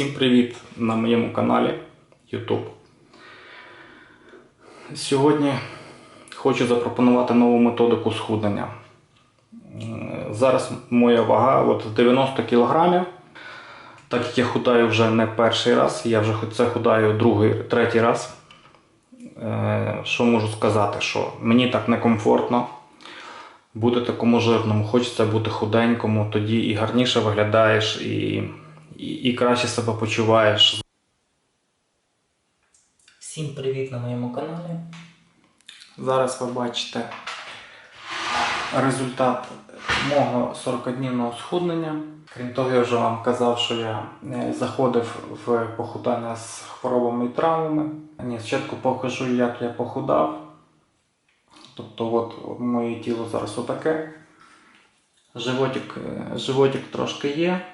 Всім привіт на моєму каналі YouTube. Сьогодні хочу запропонувати нову методику схуднення. Зараз моя вага от 90 кг. Так як я худаю вже не перший раз, я вже це худаю другий, третій раз. Е, Що можу сказати? Що мені так некомфортно бути такому жирному, хочеться бути худенькому, тоді і гарніше виглядаєш, і, і, краще себе почуваєш. Всім привіт на моєму каналі. Зараз ви бачите результат мого 40-днівного схуднення. Крім того, я вже вам казав, що я е, заходив в похудання з хворобами і травмами. Ні, спочатку покажу, як я похудав. Тобто, от, от моє тіло зараз отаке. Животик, е, животик трошки є.